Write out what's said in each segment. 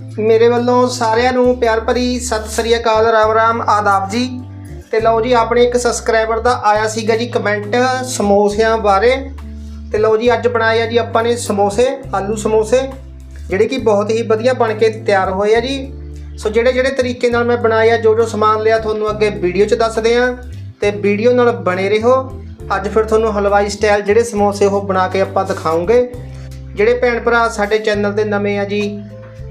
ਮੇਰੇ ਵੱਲੋਂ ਸਾਰਿਆਂ ਨੂੰ ਪਿਆਰ ਭਰੀ ਸਤਿ ਸ੍ਰੀ ਅਕਾਲ, ਰਾਮ ਰਾਮ, ਆਦਾਬ ਜੀ। ਤੇ ਲਓ ਜੀ, ਆਪਣੇ ਇੱਕ ਸਬਸਕ੍ਰਾਈਬਰ ਦਾ ਆਇਆ ਸੀਗਾ ਜੀ ਕਮੈਂਟ ਸਮੋਸਿਆਂ ਬਾਰੇ। ਤੇ ਲਓ ਜੀ, ਅੱਜ ਬਣਾਏ ਆ ਜੀ ਆਪਾਂ ਨੇ ਸਮੋਸੇ, ਆਲੂ ਸਮੋਸੇ, ਜਿਹੜੇ ਕਿ ਬਹੁਤ ਹੀ ਵਧੀਆ ਬਣ ਕੇ ਤਿਆਰ ਹੋਏ ਆ ਜੀ। ਸੋ ਜਿਹੜੇ ਜਿਹੜੇ ਤਰੀਕੇ ਨਾਲ ਮੈਂ ਬਣਾਇਆ ਜੋ ਜੋ ਸਮਾਨ ਲਿਆ, ਤੁਹਾਨੂੰ ਅੱਗੇ ਵੀਡੀਓ 'ਚ ਦੱਸਦੇ ਆ। ਤੇ ਵੀਡੀਓ ਨਾਲ ਬਣੇ ਰਹੋ। ਅੱਜ ਫਿਰ ਤੁਹਾਨੂੰ ਹਲਵਾਈ ਸਟਾਈਲ ਜਿਹੜੇ ਸਮੋਸੇ ਉਹ ਬਣਾ ਕੇ ਆਪਾਂ ਦਿਖਾਉਂਗੇ। ਜਿਹੜੇ ਭੈਣ ਭਰਾ ਸਾਡੇ ਚੈਨਲ ਤੇ ਨਵੇਂ ਆ ਜੀ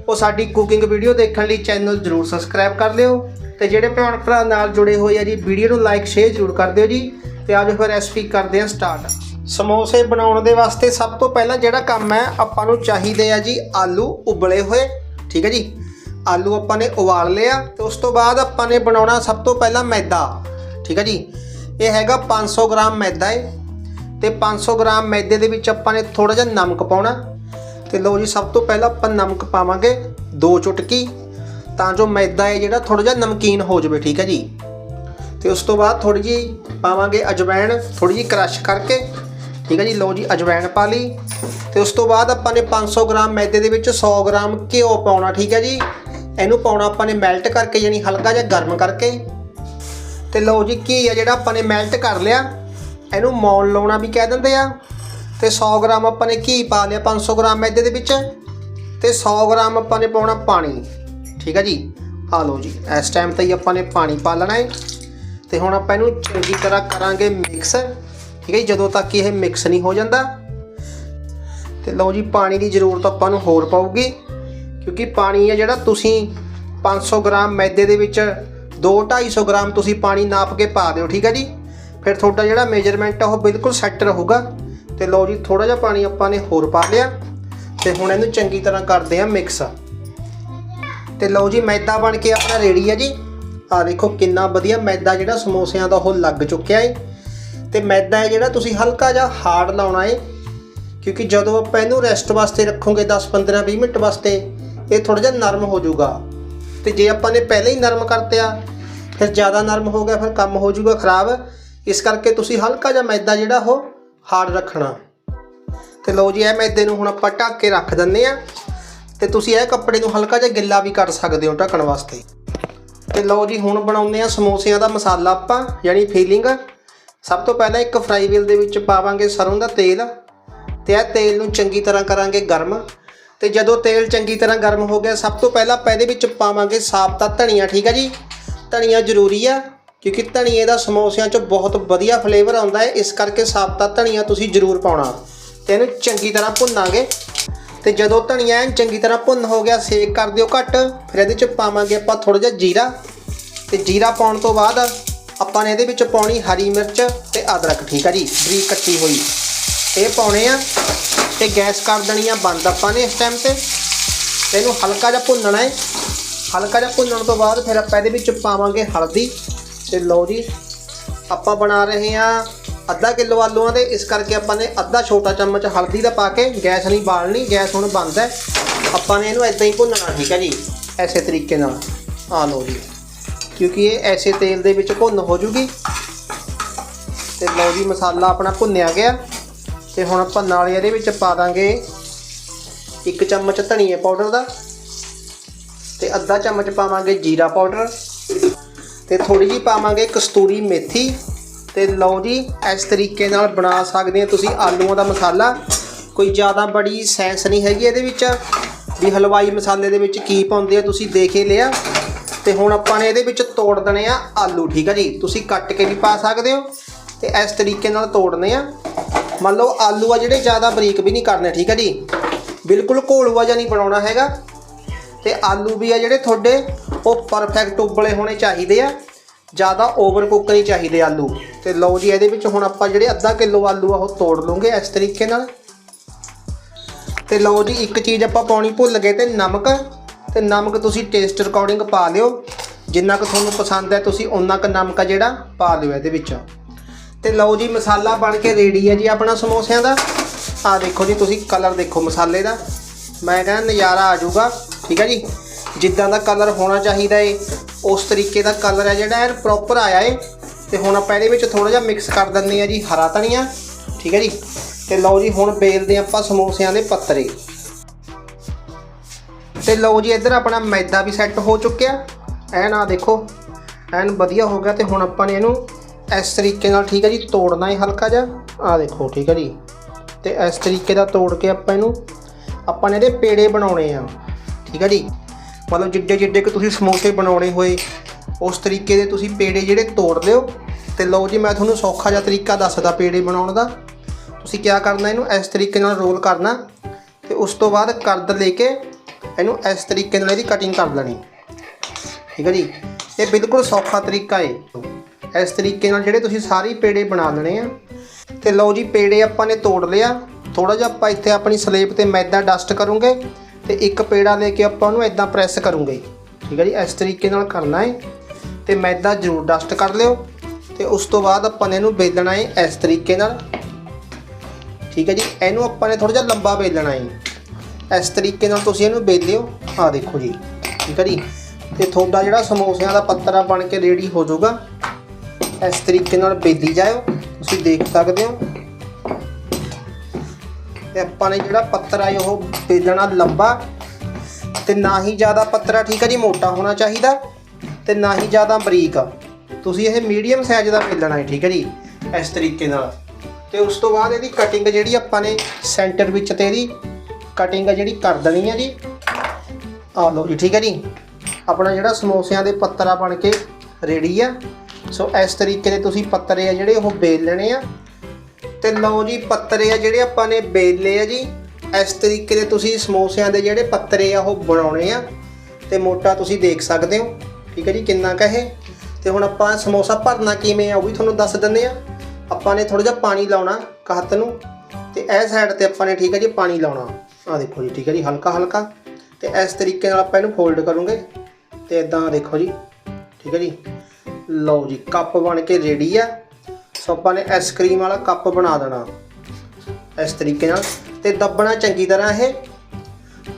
ਉਹ ਸਾਡੀ ਕੁਕਿੰਗ ਵੀਡੀਓ ਦੇਖਣ ਲਈ ਚੈਨਲ ਜਰੂਰ ਸਬਸਕ੍ਰਾਈਬ ਕਰ ਲਿਓ ਤੇ ਜਿਹੜੇ ਭੈਣ ਭਰਾ ਨਾਲ ਜੁੜੇ ਹੋਏ ਆ ਜੀ ਵੀਡੀਓ ਨੂੰ ਲਾਈਕ ਸ਼ੇਅਰ ਜਰੂਰ ਕਰ ਦਿਓ ਜੀ ਤੇ ਆਜੋ ਫਿਰ ਰੈਸਪੀ ਕਰਦੇ ਹਾਂ ਸਟਾਰਟ ਸਮੋਸੇ ਬਣਾਉਣ ਦੇ ਵਾਸਤੇ ਸਭ ਤੋਂ ਪਹਿਲਾਂ ਜਿਹੜਾ ਕੰਮ ਹੈ, ਆਪਾਂ ਨੂੰ ਚਾਹੀਦੇ ਆ ਜੀ ਆਲੂ ਉਬਲੇ ਹੋਏ, ਠੀਕ ਹੈ ਜੀ? ਆਲੂ ਆਪਾਂ ਨੇ ਉਬਾਲ ਲਿਆ ਤੇ ਉਸ ਤੋਂ ਬਾਅਦ ਆਪਾਂ ਨੇ ਬਣਾਉਣਾ ਸਭ ਤੋਂ ਪਹਿਲਾਂ ਮੈਦਾ, ਠੀਕ ਹੈ ਜੀ? ਇਹ ਹੈਗਾ 500 ਗ੍ਰਾਮ ਮੈਦਾ ਹੈ ਤੇ 500 ਗ੍ਰਾਮ ਮੈਦੇ ਦੇ ਵਿੱਚ ਆਪਾਂ ਨੇ ਥੋੜਾ ਜਿਹਾ ਨਮਕ ਪਾਉਣਾ। ਤੇ ਲਓ ਜੀ, ਸਭ ਤੋਂ ਪਹਿਲਾਂ ਆਪਾਂ ਨਮਕ ਪਾਵਾਂਗੇ 2 ਚੁਟਕੀ। ਤਾਂ ਜੋ ਮੈਦਾ ਹੈ ਜਿਹੜਾ ਥੋੜਾ ਜਿਹਾ ਨਮਕੀਨ ਹੋ ਜਾਵੇ, ਠੀਕ ਹੈ ਜੀ। ਤੇ ਉਸ ਤੋਂ ਬਾਅਦ ਥੋੜੀ ਜੀ ਪਾਵਾਂਗੇ ਅਜਵਾਇਣ ਥੋੜੀ ਜੀ ਕ੍ਰਸ਼ ਕਰਕੇ। ਠੀਕ ਹੈ ਜੀ, ਲਓ ਜੀ ਅਜਵਾਇਣ ਪਾ ਲਈ। ਤੇ ਉਸ ਤੋਂ ਬਾਅਦ ਆਪਾਂ ਨੇ 500 ਗ੍ਰਾਮ ਮੈਦੇ ਦੇ ਵਿੱਚ 100 ਗ੍ਰਾਮ ਘਿਓ ਪਾਉਣਾ, ਠੀਕ ਹੈ ਜੀ। ਇਹਨੂੰ ਪਾਉਣਾ ਆਪਾਂ ਨੇ ਮੈਲਟ ਕਰਕੇ, ਯਾਨੀ ਹਲਕਾ ਜਿਹਾ ਗਰਮ ਕਰਕੇ। ਤੇ ਲਓ ਜੀ, ਘੀ ਆ ਜਿਹੜਾ ਆਪਾਂ ਨੇ ਮੈਲਟ ਕਰ ਲਿਆ। ਇਹਨੂੰ ਮੌਲ ਲਾਉਣਾ ਵੀ ਕਹਿ ਦਿੰਦੇ ਆ। ਤੇ 100 ਗ੍ਰਾਮ ਆਪਾਂ ਨੇ ਘੀ ਪਾ ਲਿਆ 500 ਗ੍ਰਾਮ ਮੈਦੇ ਦੇ ਵਿੱਚ ਤੇ 100 ਗ੍ਰਾਮ ਆਪਾਂ ਨੇ ਪਾਉਣਾ ਪਾਣੀ। ਠੀਕ ਹੈ ਜੀ? ਆ ਲਓ ਜੀ, ਇਸ ਟਾਈਮ ਤੇ ਹੀ ਆਪਾਂ ਨੇ ਪਾਣੀ ਪਾ ਲੈਣਾ ਹੈ। ਤੇ ਹੁਣ ਆਪਾਂ ਇਹਨੂੰ ਚੰਗੀ ਤਰ੍ਹਾਂ ਕਰਾਂਗੇ ਮਿਕਸ ਠੀਕ ਹੈ ਜੀ, ਜਦੋਂ ਤੱਕ ਇਹ ਮਿਕਸ ਨਹੀਂ ਹੋ ਜਾਂਦਾ। ਤੇ ਲਓ ਜੀ, ਪਾਣੀ ਦੀ ਜ਼ਰੂਰਤ ਆਪਾਂ ਨੂੰ ਹੋਰ ਪਊਗੀ, ਕਿਉਂਕਿ ਪਾਣੀ ਹੈ ਜਿਹੜਾ ਤੁਸੀਂ 500 ਗ੍ਰਾਮ ਮੈਦੇ ਦੇ ਵਿੱਚ 2-250 ਗ੍ਰਾਮ ਤੁਸੀਂ ਪਾਣੀ ਨਾਪ ਕੇ ਪਾ ਦਿਓ, ਠੀਕ ਹੈ ਜੀ? ਫਿਰ ਤੁਹਾਡਾ ਜਿਹੜਾ ਮੇਜਰਮੈਂਟ ਆ ਉਹ ਬਿਲਕੁਲ ਸੈੱਟ ਰਹੂਗਾ। ਤੇ ਲਓ ਜੀ ਥੋੜਾ ਜਿਹਾ ਪਾਣੀ ਆਪਾਂ ਨੇ ਹੋਰ ਪਾ ਲਿਆ ਤੇ ਹੁਣ ਇਹਨੂੰ ਚੰਗੀ ਤਰ੍ਹਾਂ ਕਰਦੇ ਆ ਮਿਕਸ ਤੇ ਲਓ ਜੀ, ਮੈਦਾ ਬਣ ਕੇ ਆਪਣਾ ਰੈਡੀ ਹੈ ਜੀ। ਆ ਦੇਖੋ ਕਿੰਨਾ ਵਧੀਆ ਮੈਦਾ ਜਿਹੜਾ ਸਮੋਸਿਆਂ ਦਾ ਉਹ ਲੱਗ ਚੁੱਕਿਆ ਏ। ਤੇ ਮੈਦਾ ਹੈ ਜਿਹੜਾ ਤੁਸੀਂ ਹਲਕਾ ਜਿਹਾ ਹਾਰਡ ਲਾਉਣਾ ਹੈ ਕਿਉਂਕਿ ਜਦੋਂ ਆਪਾਂ ਇਹਨੂੰ ਰੈਸਟ ਵਾਸਤੇ ਰੱਖੋਗੇ 10 15 20 ਮਿੰਟ ਵਾਸਤੇ, ਇਹ ਥੋੜਾ ਜਿਹਾ ਨਰਮ ਹੋ ਜਾਊਗਾ। ਤੇ ਜੇ ਆਪਾਂ ਨੇ ਪਹਿਲਾਂ ਹੀ ਨਰਮ ਕਰਤਿਆ, ਫਿਰ ਜ਼ਿਆਦਾ ਨਰਮ ਹੋ ਗਿਆ, ਫਿਰ ਕੰਮ ਹੋ ਜਾਊਗਾ ਖਰਾਬ। ਇਸ ਕਰਕੇ ਤੁਸੀਂ ਹਲਕਾ ਜਿਹਾ ਮੈਦਾ ਜਿਹੜਾ ਉਹ ਹਾਰਡ ਰੱਖਣਾ। ਤੇ ਲਓ ਜੀ, ਇਹ ਮੈਦੇ ਨੂੰ ਹੁਣ ਆਪਾਂ ਢੱਕ ਕੇ ਰੱਖ ਦਿੰਨੇ ਆ ਤੇ ਤੁਸੀਂ ਇਹ ਕੱਪੜੇ ਨੂੰ ਹਲਕਾ ਜਿਹਾ ਗਿੱਲਾ ਵੀ ਕਰ ਸਕਦੇ ਹੋ ਢੱਕਣ ਵਾਸਤੇ। ਤੇ ਲਓ ਜੀ, ਹੁਣ ਬਣਾਉਂਦੇ ਆ ਸਮੋਸਿਆਂ ਦਾ ਮਸਾਲਾ ਆਪਾਂ, ਯਾਨੀ ਫੀਲਿੰਗ ਸਭ ਤੋਂ ਪਹਿਲਾਂ ਇੱਕ ਫਰਾਈ ਵੀਲ ਦੇ ਵਿੱਚ ਪਾਵਾਂਗੇ ਸਰੋਂ ਦਾ ਤੇਲ। ਤੇ ਇਹ ਤੇਲ ਨੂੰ ਚੰਗੀ ਤਰ੍ਹਾਂ ਕਰਾਂਗੇ ਗਰਮ। ਤੇ ਜਦੋਂ ਤੇਲ ਚੰਗੀ ਤਰ੍ਹਾਂ ਗਰਮ ਹੋ ਗਿਆ, ਸਭ ਤੋਂ ਪਹਿਲਾਂ ਆਪਾਂ ਇਹਦੇ ਵਿੱਚ ਪਾਵਾਂਗੇ ਸਾਬਤਾ ਧਨੀਆ, ਠੀਕ ਹੈ ਜੀ? ਧਨੀਆ ਜ਼ਰੂਰੀ ਆ। ਕਿਉਂਕਿ ਧਨੀਏ ਦਾ ਸਮੋਸਿਆਂ 'ਚ ਬਹੁਤ ਵਧੀਆ ਫਲੇਵਰ ਆਉਂਦਾ ਹੈ। ਇਸ ਕਰਕੇ ਸਾਬਤਾ ਧਨੀਆ ਤੁਸੀਂ ਜ਼ਰੂਰ ਪਾਉਣਾ। ਤੇ ਇਹਨੂੰ ਚੰਗੀ ਤਰ੍ਹਾਂ ਭੁੰਨਾਂਗੇ। ਤੇ ਜਦੋਂ ਧਨੀਆ ਐਨ ਚੰਗੀ ਤਰ੍ਹਾਂ ਭੁੰਨ ਹੋ ਗਿਆ ਸੇਕ ਕਰ ਦਿਓ ਘੱਟ। ਫਿਰ ਇਹਦੇ 'ਚ ਪਾਵਾਂਗੇ ਆਪਾਂ ਥੋੜਾ ਜਿਹਾ ਜੀਰਾ। ਤੇ ਜੀਰਾ ਪਾਉਣ ਤੋਂ ਬਾਅਦ ਆਪਾਂ ਨੇ ਇਹਦੇ ਵਿੱਚ ਪਾਉਣੀ ਹਰੀ ਮਿਰਚ ਤੇ ਅਦਰਕ, ਠੀਕ ਆ ਜੀ? ਬਰੀਕ ਕੱਟੀ ਹੋਈ। ਇਹ ਪਾਉਣੇ ਆ। ਤੇ ਗੈਸ ਕਰ ਦੇਣੀ ਆ ਬੰਦ ਆਪਾਂ ਨੇ ਇਸ ਟਾਈਮ ਤੇ ਇਹਨੂੰ ਹਲਕਾ ਜਿਹਾ ਭੁੰਨਣਾ ਹੈ। ਹਲਕਾ ਜਿਹਾ ਭੁੰਨਣ ਤੋਂ ਬਾਅਦ ਫਿਰ ਆਪਾਂ ਇਹਦੇ ਵਿੱਚ ਪਾਵਾਂਗੇ ਹਲਦੀ। ਤੇ ਲਓ ਜੀ, ਆਪਾਂ ਬਣਾ ਰਹੇ ਹਾਂ ਅੱਧਾ ਕਿਲੋ ਆਲੂਆਂ ਦੇ, ਇਸ ਕਰਕੇ ਆਪਾਂ ਨੇ ਅੱਧਾ ਛੋਟਾ ਚਮਚ ਹਲਦੀ ਦਾ ਪਾ ਕੇ ਗੈਸ ਨਹੀਂ ਬਾਲਣੀ, ਗੈਸ ਹੁਣ ਬੰਦ ਹੈ। ਆਪਾਂ ਨੇ ਇਹਨੂੰ ਇਦਾਂ ਹੀ ਭੁੰਨਣਾ, ਠੀਕ ਹੈ ਜੀ, ਐਸੇ ਤਰੀਕੇ ਨਾਲ। ਆ ਲਓ ਜੀ, ਕਿਉਂਕਿ ਇਹ ਐਸੇ ਤੇਲ ਦੇ ਵਿੱਚ ਭੁੰਨ ਹੋ ਜੂਗੀ। ਤੇ ਲਓ ਜੀ, ਮਸਾਲਾ ਆਪਣਾ ਭੁੰਨਿਆ ਗਿਆ। ਤੇ ਹੁਣ ਆਪਾਂ ਨਾਲ ਇਹਦੇ ਵਿੱਚ ਪਾ ਦਾਂਗੇ ਇੱਕ ਚਮਚ ਧਨੀਏ ਪਾਊਡਰ ਦਾ। ਤੇ ਅੱਧਾ ਚਮਚ ਪਾਵਾਂਗੇ ਜੀਰਾ ਪਾਊਡਰ। ਤੇ ਥੋੜੀ ਜੀ ਪਾਵਾਂਗੇ ਕਸਤੂਰੀ ਮੇਥੀ। ਤੇ ਲਓ ਜੀ, ਇਸ ਤਰੀਕੇ ਨਾਲ ਬਣਾ ਸਕਦੇ ਆ ਤੁਸੀਂ ਆਲੂਆਂ ਦਾ ਮਸਾਲਾ। ਕੋਈ ਜ਼ਿਆਦਾ ਬੜੀ ਸੈਂਸ ਨਹੀਂ ਹੈਗੀ ਇਹਦੇ ਵਿੱਚ, ਵੀ ਹਲਵਾਈ ਮਸਾਲੇ ਦੇ ਵਿੱਚ ਕੀ ਪਾਉਂਦੇ ਆ ਤੁਸੀਂ ਦੇਖ ਹੀ ਲਿਆ। ਤੇ ਹੁਣ ਆਪਾਂ ਨੇ ਇਹਦੇ ਵਿੱਚ ਤੋੜ ਦੇਣੇ ਆ ਆਲੂ, ਠੀਕ ਆ ਜੀ? ਤੁਸੀਂ ਕੱਟ ਕੇ ਵੀ ਪਾ ਸਕਦੇ ਹੋ ਤੇ ਇਸ ਤਰੀਕੇ ਨਾਲ ਤੋੜਨੇ ਆ। ਮੰਨ ਲਓ ਆਲੂ ਆ ਜਿਹੜੇ ਜ਼ਿਆਦਾ ਬਰੀਕ ਵੀ ਨਹੀਂ ਕਰਨੇ, ਠੀਕ ਆ ਜੀ? ਬਿਲਕੁਲ ਘੋਲੂਆ ਜਿਹਾ ਨਹੀਂ ਬਣਾਉਣਾ ਹੈਗਾ। ਤੇ ਆਲੂ ਵੀ ਆ ਜਿਹੜੇ ਤੁਹਾਡੇ, ਉਹ ਪਰਫੈਕਟ ਉਬਲੇ ਹੋਣੇ ਚਾਹੀਦੇ ਆ। ਜ਼ਿਆਦਾ ਓਵਰ ਕੁੱਕ ਨਹੀਂ ਚਾਹੀਦੇ ਆਲੂ। ਤੇ ਲਓ ਜੀ, ਇਹਦੇ ਵਿੱਚ ਹੁਣ ਆਪਾਂ ਜਿਹੜੇ ਅੱਧਾ ਕਿਲੋ ਆਲੂ ਆ, ਉਹ ਤੋੜ ਲਵਾਂਗੇ ਇਸ ਤਰੀਕੇ ਨਾਲ। ਤੇ ਲਓ ਜੀ, ਇੱਕ ਚੀਜ਼ ਆਪਾਂ ਪਾਉਣੀ ਭੁੱਲ ਗਏ ਤੇ ਨਮਕ। ਤੇ ਨਮਕ ਤੁਸੀਂ ਟੇਸਟ ਅਕੋਰਡਿੰਗ ਪਾ ਲਿਓ। ਜਿੰਨਾ ਕੁ ਤੁਹਾਨੂੰ ਪਸੰਦ ਹੈ, ਤੁਸੀਂ ਉਨਾ ਕੁ ਨਮਕ ਆ ਜਿਹੜਾ ਪਾ ਲਿਓ ਇਹਦੇ ਵਿੱਚ। ਤੇ ਲਓ ਜੀ, ਮਸਾਲਾ ਬਣ ਕੇ ਰੈਡੀ ਹੈ ਜੀ ਆਪਣਾ ਸਮੋਸਿਆਂ ਦਾ। ਆ ਦੇਖੋ ਜੀ, ਤੁਸੀਂ ਕਲਰ ਦੇਖੋ ਮਸਾਲੇ ਦਾ। ਮੈਂ ਕਹਿੰਦਾ ਨਜ਼ਾਰਾ ਆ ਜਾਊਗਾ। ਠੀਕ ਹੈ ਜੀ? ਜਿੱਦਾਂ ਦਾ ਕਲਰ ਹੋਣਾ ਚਾਹੀਦਾ ਏ, ਉਸ ਤਰੀਕੇ ਦਾ ਕਲਰ ਹੈ ਜਿਹੜਾ ਐਨ ਪ੍ਰੋਪਰ ਆਇਆ ਏ। ਤੇ ਹੁਣ ਆਪਾਂ ਇਹਦੇ ਵਿੱਚ ਥੋੜਾ ਜਿਹਾ ਮਿਕਸ ਕਰ ਦਿੰਦੇ ਆ ਜੀ ਹਰਾ ਧਨੀਆ, ਠੀਕ ਹੈ ਜੀ? ਤੇ ਲਓ ਜੀ, ਹੁਣ ਬੇਲਦੇ ਆਪਾਂ ਸਮੋਸਿਆਂ ਦੇ ਪੱਤਰੇ। ਤੇ ਲਓ ਜੀ, ਇੱਧਰ ਆਪਣਾ ਮੈਦਾ ਵੀ ਸੈੱਟ ਹੋ ਚੁੱਕਿਆ। ਐਨ ਆ ਦੇਖੋ, ਐਨ ਵਧੀਆ ਹੋ ਗਿਆ ਤੇ ਹੁਣ ਆਪਾਂ ਨੇ ਇਹਨੂੰ ਇਸ ਤਰੀਕੇ ਨਾਲ ਠੀਕ ਹੈ ਜੀ, ਤੋੜਨਾ ਹੈ ਹਲਕਾ ਜਿਹਾ। ਆ ਦੇਖੋ, ਠੀਕ ਹੈ ਜੀ। ਤੇ ਇਸ ਤਰੀਕੇ ਦਾ ਤੋੜ ਕੇ ਆਪਾਂ ਇਹਨੂੰ, ਆਪਾਂ ਨੇ ਇਹਦੇ ਪੇੜੇ ਬਣਾਉਣੇ ਆ। ਠੀਕ ਹੈ ਜੀ? ਮਤਲਬ ਜਿੱਡੇ ਜਿੱਡੇ ਕਿ ਤੁਸੀਂ ਸਮੋਸੇ ਬਣਾਉਣੇ ਹੋਏ, ਉਸ ਤਰੀਕੇ ਦੇ ਤੁਸੀਂ ਪੇੜੇ ਜਿਹੜੇ ਤੋੜ ਲਿਓ। ਤੇ ਲਓ ਜੀ, ਮੈਂ ਤੁਹਾਨੂੰ ਸੌਖਾ ਜਿਹਾ ਤਰੀਕਾ ਦੱਸਦਾ ਪੇੜੇ ਬਣਾਉਣ ਦਾ। ਤੁਸੀਂ ਕੀ ਕਰਨਾ, ਇਹਨੂੰ ਇਸ ਤਰੀਕੇ ਨਾਲ ਰੋਲ ਕਰਨਾ। ਤੇ ਉਸ ਤੋਂ ਬਾਅਦ ਕਰਦ ਲੈ ਕੇ ਇਹਨੂੰ ਇਸ ਤਰੀਕੇ ਨਾਲ ਇਹਦੀ ਕਟਿੰਗ ਕਰ ਲੈਣੀ। ਠੀਕ ਹੈ ਜੀ? ਇਹ ਬਿਲਕੁਲ ਸੌਖਾ ਤਰੀਕਾ ਹੈ ਇਸ ਤਰੀਕੇ ਨਾਲ ਜਿਹੜੇ ਤੁਸੀਂ ਸਾਰੇ ਪੇੜੇ ਬਣਾ ਲੈਣੇ ਆ। ਤੇ ਲਓ ਜੀ, ਪੇੜੇ ਆਪਾਂ ਨੇ ਤੋੜ ਲਿਆ। ਥੋੜਾ ਜਿਹਾ ਆਪਾਂ ਇੱਥੇ ਆਪਣੀ ਸਲੇਬ ਤੇ ਮੈਦਾ ਡਸਟ ਕਰੂੰਗੇ। ਤੇ ਇੱਕ ਪੇੜਾ ਲੈ ਕੇ ਆਪਾਂ ਉਹਨੂੰ ਇਦਾਂ ਪ੍ਰੈਸ ਕਰੂੰਗੇ। ਠੀਕ ਹੈ ਜੀ? ਇਸ ਤਰੀਕੇ ਨਾਲ ਕਰਨਾ ਹੈ। ਤੇ ਮੈਦਾ ਜ਼ਰੂਰ ਡਸਟ ਕਰ ਲਿਓ। ਤੇ ਉਸ ਤੋਂ ਬਾਅਦ ਆਪਾਂ ਨੇ ਇਹਨੂੰ ਵੇਲਣਾ ਹੈ ਇਸ ਤਰੀਕੇ ਨਾਲ। ਠੀਕ ਹੈ ਜੀ? ਇਹਨੂੰ ਆਪਾਂ ਨੇ ਥੋੜਾ ਜਿਹਾ ਲੰਬਾ ਵੇਲਣਾ ਹੈ। ਇਸ ਤਰੀਕੇ ਨਾਲ ਤੁਸੀਂ ਇਹਨੂੰ ਬੇਲਿਓ ਆ ਦੇਖੋ ਜੀ। ਠੀਕ ਹੈ ਜੀ? ਤੇ ਤੁਹਾਡਾ ਜਿਹੜਾ ਸਮੋਸਿਆਂ ਦਾ ਪੱਤਰਾ ਬਣ ਕੇ ਰੈਡੀ ਹੋ ਜਾਊਗਾ। ਇਸ ਤਰੀਕੇ ਨਾਲ ਵੇਲੀ ਜਾਇਓ। ਤੁਸੀਂ ਦੇਖ ਸਕਦੇ ਹੋ। ਤੇ ਆਪਾਂ ਨੇ ਜਿਹੜਾ ਪੱਤਰ ਆ ਉਹ ਵੇਲਣਾ ਲੰਬਾ ਤੇ ਨਾ ਹੀ ਜ਼ਿਆਦਾ ਪੱਤਰਾ ਠੀਕ ਹੈ ਜੀ, ਮੋਟਾ ਹੋਣਾ ਚਾਹੀਦਾ ਤੇ ਨਾ ਹੀ ਜ਼ਿਆਦਾ ਬਰੀਕ। ਤੁਸੀਂ ਇਹ ਮੀਡੀਅਮ ਸਾਈਜ਼ ਦਾ ਬੇਲਣਾ ਹੈ ਠੀਕ ਹੈ ਜੀ, ਇਸ ਤਰੀਕੇ ਨਾਲ। ਤੇ ਉਸ ਤੋਂ ਬਾਅਦ ਇਹਦੀ ਕਟਿੰਗ ਜਿਹੜੀ ਆਪਾਂ ਨੇ ਸੈਂਟਰ ਵਿੱਚ ਤੇ ਇਹਦੀ ਕਟਿੰਗ ਜਿਹੜੀ ਕਰ ਦੇਣੀ ਹੈ ਜੀ। ਆ ਲਓ ਜੀ, ਠੀਕ ਹੈ ਜੀ, ਆਪਣਾ ਜਿਹੜਾ ਸਮੋਸਿਆਂ ਦੇ ਪੱਤਰਾ ਬਣ ਕੇ ਰੈਡੀ ਆ। ਸੋ ਇਸ ਤਰੀਕੇ ਦੇ ਤੁਸੀਂ ਪੱਤਰੇ ਆ ਜਿਹੜੇ ਉਹ ਵੇਲ ਲੈਣੇ ਆ। ਤੇ ਲਓ ਜੀ ਪੱਤਰੇ ਆ ਜਿਹੜੇ ਆਪਾਂ ਨੇ ਬੇਲ ਆ ਜੀ। ਇਸ ਤਰੀਕੇ ਦੇ ਤੁਸੀਂ ਸਮੋਸਿਆਂ ਦੇ ਜਿਹੜੇ ਪੱਤਰੇ ਆ ਉਹ ਬਣਾਉਣੇ ਆ। ਤੇ ਮੋਟਾ ਤੁਸੀਂ ਦੇਖ ਸਕਦੇ ਹੋ। ਠੀਕ ਹੈ ਜੀ, ਕਿੰਨਾ ਕਹੇ ਤੇ ਹੁਣ ਆਪਾਂ ਸਮੋਸਾ ਭਰਨਾ ਕਿਵੇਂ ਆ ਉਹ ਵੀ ਤੁਹਾਨੂੰ ਦੱਸ ਦਿੰਦੇ ਆ। ਆਪਾਂ ਨੇ ਥੋੜਾ ਜਿਹਾ ਪਾਣੀ ਲਾਉਣਾ kahਤ ਨੂੰ। ਤੇ ਇਹ ਸਾਈਡ ਤੇ ਆਪਾਂ ਨੇ ਠੀਕ ਹੈ ਜੀ ਪਾਣੀ ਲਾਉਣਾ। ਆ ਦੇਖੋ ਜੀ, ਠੀਕ ਹੈ ਜੀ, ਹਲਕਾ ਹਲਕਾ। ਤੇ ਇਸ ਤਰੀਕੇ ਨਾਲ ਆਪਾਂ ਇਹਨੂੰ ਫੋਲਡ ਕਰੂੰਗੇ। ਤੇ ਇਦਾਂ ਦੇਖੋ ਜੀ, ਠੀਕ ਹੈ ਜੀ। ਲਓ ਜੀ, ਕੱਪ ਬਣ ਕੇ ਰੈਡੀ ਆ। ਸੋ ਆਪਾਂ ਨੇ ਆਈਸਕ੍ਰੀਮ ਵਾਲਾ ਕੱਪ ਬਣਾ ਦੇਣਾ। ਇਸ ਤਰੀਕੇ ਨਾਲ ਤੇ ਦੱਬਣਾ ਚੰਗੀ ਤਰ੍ਹਾਂ ਇਹ।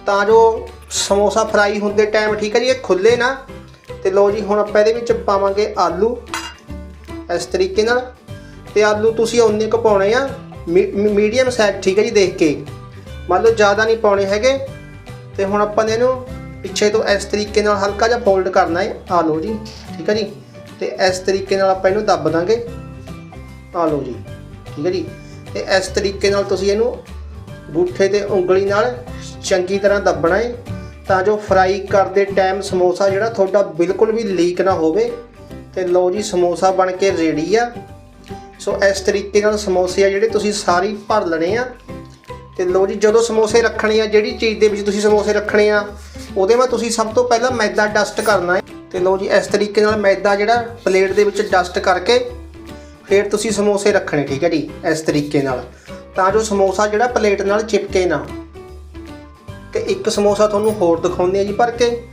ਤਾਂ ਜੋ ਸਮੋਸਾ ਫਰਾਈ ਹੁੰਦੇ ਟਾਈਮ ਠੀਕ ਹੈ ਜੀ, ਇਹ ਖੁੱਲੇ ਨਾ। ਤੇ ਲਓ ਜੀ, ਹੁਣ ਆਪਾਂ ਇਹਦੇ ਵਿੱਚ ਪਾਵਾਂਗੇ ਆਲੂ। ਇਸ ਤਰੀਕੇ ਨਾਲ। ਤੇ ਆਲੂ ਤੁਸੀਂ ਉਨੇ ਕੁ ਪਾਉਣੇ ਆ। ਮੀਡੀਅਮ ਸਾਈਜ਼ ਠੀਕ ਹੈ ਜੀ, ਦੇਖ ਕੇ। ਮੰਨ ਲਓ ਜ਼ਿਆਦਾ ਨਹੀਂ ਪਾਉਣੇ ਹੈਗੇ। ਤੇ ਹੁਣ ਆਪਾਂ ਨੇ ਇਹਨੂੰ ਪਿੱਛੇ ਤੋਂ ਇਸ ਤਰੀਕੇ ਨਾਲ ਹਲਕਾ ਜਿਹਾ ਫੋਲਡ ਕਰਨਾ ਹੈ ਆ ਲਓ ਜੀ, ਠੀਕ ਹੈ ਜੀ। ਤੇ ਇਸ ਤਰੀਕੇ ਨਾਲ ਆਪਾਂ ਇਹਨੂੰ ਦੱਬ ਦਾਂਗੇ। ਆ ਲਓ ਜੀ, ਠੀਕ ਹੈ ਜੀ। ਤੇ ਇਸ ਤਰੀਕੇ ਨਾਲ ਤੁਸੀਂ ਇਹਨੂੰ ਗੂਠੇ ਤੇ ਉਂਗਲੀ ਨਾਲ ਚੰਗੀ ਤਰ੍ਹਾਂ ਦੱਬਣਾ ਹੈ ਤਾਂ ਜੋ ਫਰਾਈ ਕਰਦੇ ਟਾਈਮ ਸਮੋਸਾ ਜਿਹੜਾ ਤੁਹਾਡਾ ਬਿਲਕੁਲ ਵੀ ਲੀਕ ਨਾ ਹੋਵੇ। ਤੇ ਲਓ ਜੀ, ਸਮੋਸਾ ਬਣ ਕੇ ਰੈਡੀ ਆ। ਸੋ ਇਸ ਤਰੀਕੇ ਨਾਲ ਸਮੋਸੇ ਆ ਜਿਹੜੇ ਤੁਸੀਂ ਸਾਰੀ ਭਰ ਲੈਣੇ ਆ। ਤੇ ਲਓ ਜੀ, ਜਦੋਂ ਸਮੋਸੇ ਰੱਖਣੇ ਆ, ਜਿਹੜੀ ਚੀਜ਼ ਦੇ ਵਿੱਚ ਤੁਸੀਂ ਸਮੋਸੇ ਰੱਖਣੇ ਆ, ਉਹਦੇ ਵਿੱਚ ਤੁਸੀਂ ਸਭ ਤੋਂ ਪਹਿਲਾਂ ਮੈਦਾ ਡਸਟ ਕਰਨਾ ਹੈ ਤੇ ਲਓ ਜੀ, ਇਸ ਤਰੀਕੇ ਨਾਲ ਮੈਦਾ ਜਿਹੜਾ ਪਲੇਟ ਦੇ ਵਿੱਚ ਡਸਟ ਕਰਕੇ ਫਿਰ ਤੁਸੀਂ ਸਮੋਸੇ ਰੱਖਣੇ, ਠੀਕ ਹੈ ਜੀ, ਇਸ ਤਰੀਕੇ ਨਾਲ। ਤਾਂ ਜੋ ਸਮੋਸਾ ਜਿਹੜਾ ਪਲੇਟ ਨਾਲ ਚਿਪਕੇ ਨਾ। ਤੇ ਇੱਕ ਸਮੋਸਾ ਤੁਹਾਨੂੰ ਹੋਰ ਦਿਖਾਉਂਦੇ ਆ ਜੀ ਭਰ ਕੇ।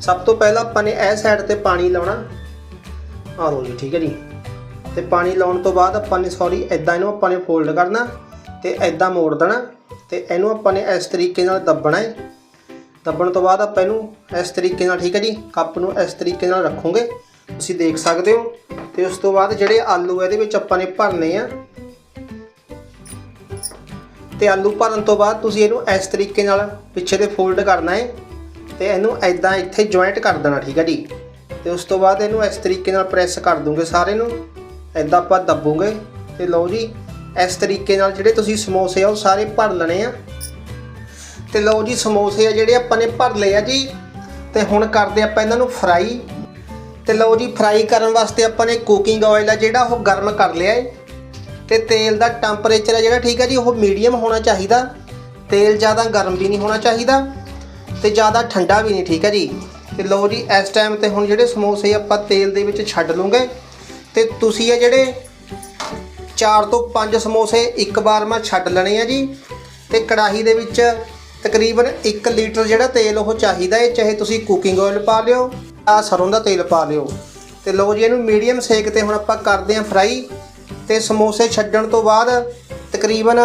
ਸਭ ਤੋਂ ਪਹਿਲਾਂ ਆਪਾਂ ਨੇ ਇਹ ਸਾਈਡ ਤੇ ਪਾਣੀ ਲਾਉਣਾ। ਆ ਲਓ ਜੀ, ਠੀਕ ਹੈ ਜੀ। ਤੇ ਪਾਣੀ ਲਾਉਣ ਤੋਂ ਬਾਅਦ ਆਪਾਂ ਨੇ ਸੌਰੀ ਇਦਾਂ ਇਹਨੂੰ ਆਪਾਂ ਨੇ ਫੋਲਡ ਕਰਨਾ ਤੇ ਇਦਾਂ ਮੋੜ ਦੇਣਾ। ਤੇ ਇਹਨੂੰ ਆਪਾਂ ਨੇ ਇਸ ਤਰੀਕੇ ਨਾਲ ਦੱਬਣਾ ਹੈ ਦੱਬਣ ਤੋਂ ਬਾਅਦ ਆਪਾਂ ਇਹਨੂੰ ਇਸ ਤਰੀਕੇ ਨਾਲ, ਠੀਕ ਹੈ ਜੀ, ਕੱਪ ਨੂੰ ਇਸ ਤਰੀਕੇ ਨਾਲ ਰੱਖੋਗੇ। ਤੁਸੀਂ ਦੇਖ ਸਕਦੇ ਹੋ ਤੇ ਉਸ ਤੋਂ ਬਾਅਦ ਜਿਹੜੇ ਆਲੂ ਇਹਦੇ ਵਿੱਚ ਆਪਾਂ ਨੇ ਭਰਨੇ ਆ। ਤੇ ਆਲੂ ਭਰਨ ਤੋਂ ਬਾਅਦ ਤੁਸੀਂ ਇਹਨੂੰ ਇਸ ਤਰੀਕੇ ਨਾਲ ਪਿੱਛੇ ਦੇ ਫੋਲਡ ਕਰਨਾ ਹੈ ਤੇ ਇਹਨੂੰ ਐਦਾਂ ਇੱਥੇ ਜੁਆਇੰਟ ਕਰ ਦੇਣਾ, ਠੀਕ ਹੈ ਜੀ। ਤੇ ਉਸ ਤੋਂ ਬਾਅਦ ਇਹਨੂੰ ਇਸ ਤਰੀਕੇ ਨਾਲ ਪ੍ਰੈਸ ਕਰ ਦੂੰਗੇ ਸਾਰੇ ਨੂੰ। ਐਦਾਂ ਆਪਾਂ ਦੱਬੂਗੇ ਤੇ ਲਓ ਜੀ, ਇਸ ਤਰੀਕੇ ਨਾਲ ਜਿਹੜੇ ਤੁਸੀਂ ਸਮੋਸੇ ਆ ਉਹ ਸਾਰੇ ਭਰ ਲੈਣੇ ਆ। ਤੇ ਲਓ ਜੀ, ਸਮੋਸੇ ਆ ਜਿਹੜੇ ਆਪਾਂ ਨੇ ਭਰ ਲਏ ਆ ਜੀ। ਤੇ ਹੁਣ ਕਰਦੇ ਆਪਾਂ ਇਹਨਾਂ ਨੂੰ ਫਰਾਈ ਤੇ ਲਓ ਜੀ ਫਰਾਈ ਕਰਨ ਵਾਸਤੇ ਆਪਾਂ ਨੇ ਕੁਕਿੰਗ ਆਇਲ ਆ ਜਿਹੜਾ ਉਹ ਗਰਮ ਕਰ ਲਿਆ ਹੈ ਤੇ ਤੇਲ ਦਾ ਟੈਂਪਰੇਚਰ ਹੈ ਜਿਹੜਾ, ਠੀਕ ਹੈ ਜੀ, ਉਹ ਮੀਡੀਅਮ ਹੋਣਾ ਚਾਹੀਦਾ। ਤੇਲ ਜ਼ਿਆਦਾ ਗਰਮ ਵੀ ਨਹੀਂ ਹੋਣਾ ਚਾਹੀਦਾ ਤੇ ਜ਼ਿਆਦਾ ਠੰਡਾ ਵੀ ਨਹੀਂ, ਠੀਕ ਹੈ ਜੀ। ਤੇ ਲਓ ਜੀ, ਇਸ ਟਾਈਮ ਤੇ ਹੁਣ ਜਿਹੜੇ ਸਮੋਸੇ ਆਪਾਂ ਤੇਲ ਦੇ ਵਿੱਚ ਛੱਡ ਲੂੰਗੇ ਤੇ ਤੁਸੀਂ ਆ ਜਿਹੜੇ 4 ਤੋਂ 5 ਸਮੋਸੇ ਇੱਕ ਵਾਰ ਮੈਂ ਛੱਡ ਲੈਣੇ ਆ ਜੀ। ਤੇ ਕੜਾਹੀ ਦੇ ਵਿੱਚ ਤਕਰੀਬਨ 1 ਲੀਟਰ ਜਿਹੜਾ ਤੇਲ ਉਹ ਚਾਹੀਦਾ ਹੈ ਚਾਹੇ ਤੁਸੀਂ ਕੁਕਿੰਗ ਆਇਲ ਪਾ ਲਿਓ। ਆ ਸਰੋਂ ਦਾ ਤੇਲ ਪਾ ਲਿਓ। ਤੇ ਲਓ ਜੀ, ਇਹਨੂੰ ਮੀਡੀਅਮ ਸੇਕ ਤੇ ਹੁਣ ਆਪਾਂ ਕਰਦੇ ਆਂ ਫਰਾਈ ਤੇ ਸਮੋਸੇ ਛੱਡਣ ਤੋਂ ਬਾਅਦ ਤਕਰੀਬਨ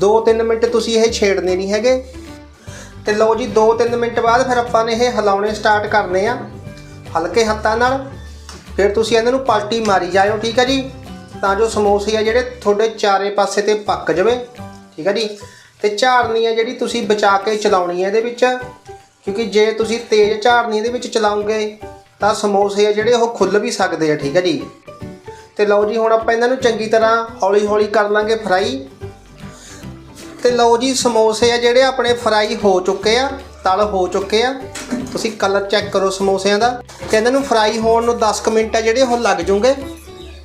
2-3 ਮਿੰਟ ਤੁਸੀਂ ਇਹ ਛੇੜਨੇ ਨਹੀਂ ਹੈਗੇ। ਤੇ ਲਓ ਜੀ 2-3 ਮਿੰਟ ਬਾਅਦ ਫਿਰ ਆਪਾਂ ਨੇ ਇਹ ਹਿਲਾਉਣੇ ਸਟਾਰਟ ਕਰਨੇ ਆ ਹਲਕੇ ਹੱਥਾਂ ਨਾਲ। ਫਿਰ ਤੁਸੀਂ ਇਹਨਾਂ ਨੂੰ ਪਲਟੀ ਮਾਰੀ ਜਾਇਓ, ਠੀਕ ਹੈ ਜੀ? ਤਾਂ ਜੋ ਸਮੋਸੇ ਆ ਜਿਹੜੇ ਤੁਹਾਡੇ ਚਾਰੇ ਪਾਸੇ ਤੇ ਪੱਕ ਜਾਵੇ, ਠੀਕ ਹੈ ਜੀ? ਤੇ ਝਾੜਨੀ ਆ ਜਿਹੜੀ ਤੁਸੀਂ ਬਚਾ ਕੇ ਚਲਾਉਣੀ ਹੈ ਇਹਦੇ ਵਿੱਚ। ਕਿਉਂਕਿ ਜੇ ਤੁਸੀਂ ਤੇਜ਼ ਝਾੜਨੀ ਇਹਦੇ ਵਿੱਚ ਚਲਾਉਂਗੇ ਤਾਂ ਸਮੋਸੇ ਆ ਜਿਹੜੇ ਉਹ ਖੁੱਲ ਵੀ ਸਕਦੇ ਆ, ਠੀਕ ਹੈ ਜੀ? ਤੇ ਲਓ ਜੀ, ਹੁਣ ਆਪਾਂ ਇਹਨਾਂ ਨੂੰ ਚੰਗੀ ਤਰ੍ਹਾਂ ਹੌਲੀ ਹੌਲੀ ਕਰ ਲਾਂਗੇ ਫਰਾਈ। ਤੇ ਲਓ ਜੀ, ਸਮੋਸੇ ਆ ਜਿਹੜੇ ਆਪਣੇ ਫਰਾਈ ਹੋ ਚੁੱਕੇ ਆ, ਤਲ ਹੋ ਚੁੱਕੇ ਆ। ਤੁਸੀਂ ਕਲਰ ਚੈੱਕ ਕਰੋ ਸਮੋਸਿਆਂ ਦਾ। ਤੇ ਇਹਨਾਂ ਨੂੰ ਫਰਾਈ ਹੋਣ ਨੂੰ 10 ਕੁ ਮਿੰਟ ਆ ਜਿਹੜੇ ਉਹ ਲੱਗ ਜੂਗੇ।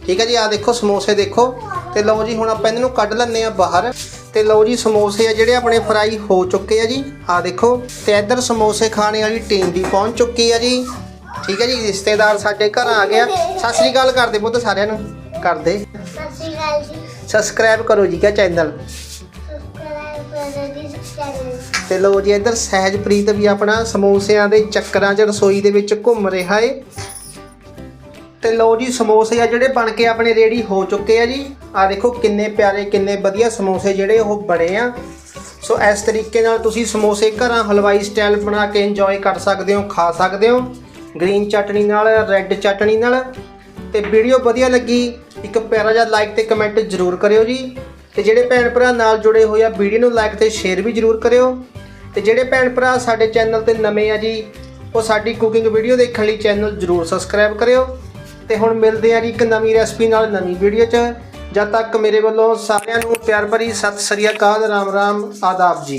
ਠੀਕ ਹੈ ਜੀ ਆ ਦੇਖੋ ਸਮੋਸੇ ਦੇਖੋ। ਤੇ ਲਓ ਜੀ ਹੁਣ ਆਪਾਂ ਇਹਨਾਂ ਨੂੰ ਕੱਢ ਲੈਂਦੇ ਆ ਬਾਹਰ। ਤੇ ਲਓ ਜੀ ਸਮੋਸੇ ਆ ਜਿਹੜੇ ਆਪਣੇ ਫਰਾਈ ਹੋ ਚੁੱਕੇ ਆ ਜੀ। ਆ ਦੇਖੋ ਤੇ ਇੱਧਰ ਸਮੋਸੇ ਖਾਣੇ ਵਾਲੀ ਟੀਮ ਵੀ ਪਹੁੰਚ ਚੁੱਕੀ ਆ ਜੀ। ਠੀਕ ਹੈ ਜੀ ਰਿਸ਼ਤੇਦਾਰ ਸਾਡੇ ਘਰ ਆ ਗਿਆ ਸਤਿ ਸ੍ਰੀ ਅਕਾਲ ਕਰਦੇ ਪੁੱਤ ਸਾਰਿਆਂ ਨੂੰ। ਕਰਦੇ। ਸਤਿ ਸ਼੍ਰੀ ਅਕਾਲ ਜੀ। ਸਬਸਕ੍ਰਾਈਬ ਕਰੋ ਜੀ ਕਾ ਚੈਨਲ ਸਬਸਕ੍ਰਾਈਬ ਕਰੋ ਜੀ ਚੈਨਲ। ਤੇ ਲੋ ਜੀ ਇੱਧਰ ਸਹਿਜਪ੍ਰੀਤ ਵੀ ਆਪਣਾ ਸਮੋਸਿਆਂ ਦੇ ਚੱਕਰਾਂ 'ਚ ਰਸੋਈ ਦੇ ਵਿੱਚ ਘੁੰਮ ਰਿਹਾ ਏ। ਤੇ ਲੋ ਜੀ ਸਮੋਸੇ ਆ ਜਿਹੜੇ ਬਣ ਕੇ ਆਪਣੇ ਰੈਡੀ ਹੋ ਚੁੱਕੇ ਆ ਜੀ। ਆ ਦੇਖੋ ਕਿੰਨੇ ਪਿਆਰੇ, ਕਿੰਨੇ ਵਧੀਆ ਸਮੋਸੇ ਜਿਹੜੇ ਉਹ ਬਣੇ ਆ। ਸੋ ਇਸ ਤਰੀਕੇ ਨਾਲ ਤੁਸੀਂ ਸਮੋਸੇ ਘਰਾਂ ਹਲਵਾਈ ਸਟਾਈਲ ਬਣਾ ਕੇ ਇੰਜੋਏ ਕਰ ਸਕਦੇ ਹੋ, ਖਾ ਸਕਦੇ ਹੋ। ਗ੍ਰੀਨ ਚਟਨੀ ਨਾਲ, ਰੈੱਡ ਚਟਨੀ ਨਾਲ। ਤੇ ਵੀਡੀਓ ਵਧੀਆ ਲੱਗੀ, ਇੱਕ ਪਿਆਰਾ ਜਿਹਾ ਲਾਈਕ ਤੇ ਕਮੈਂਟ ਜ਼ਰੂਰ ਕਰਿਓ ਜੀ। ਤੇ ਜਿਹੜੇ ਭੈਣ ਭਰਾ ਨਾਲ ਜੁੜੇ ਹੋਏ ਆ, ਵੀਡੀਓ ਨੂੰ ਲਾਈਕ ਤੇ ਸ਼ੇਅਰ ਵੀ ਜ਼ਰੂਰ ਕਰਿਓ। ਤੇ ਜਿਹੜੇ ਭੈਣ ਭਰਾ ਸਾਡੇ ਚੈਨਲ ਤੇ ਨਵੇਂ ਆ ਜੀ, ਉਹ ਸਾਡੀ ਕੁਕਿੰਗ ਵੀਡੀਓ ਦੇਖਣ ਲਈ ਚੈਨਲ ਜ਼ਰੂਰ ਸਬਸਕ੍ਰਾਈਬ ਕਰਿਓ। ਤੇ ਹੁਣ ਮਿਲਦੇ ਆ ਜੀ ਇੱਕ ਨਵੀਂ ਰੈਸਪੀ ਨਾਲ ਨਵੀਂ ਵੀਡੀਓ 'ਚ। ਜਦ ਤੱਕ ਮੇਰੇ ਵੱਲੋਂ ਸਾਰਿਆਂ ਨੂੰ ਪਿਆਰ ਭਰੀ ਸਤਿ ਸ੍ਰੀ ਅਕਾਲ, ਰਾਮ ਰਾਮ, ਆਦਾਬ ਜੀ।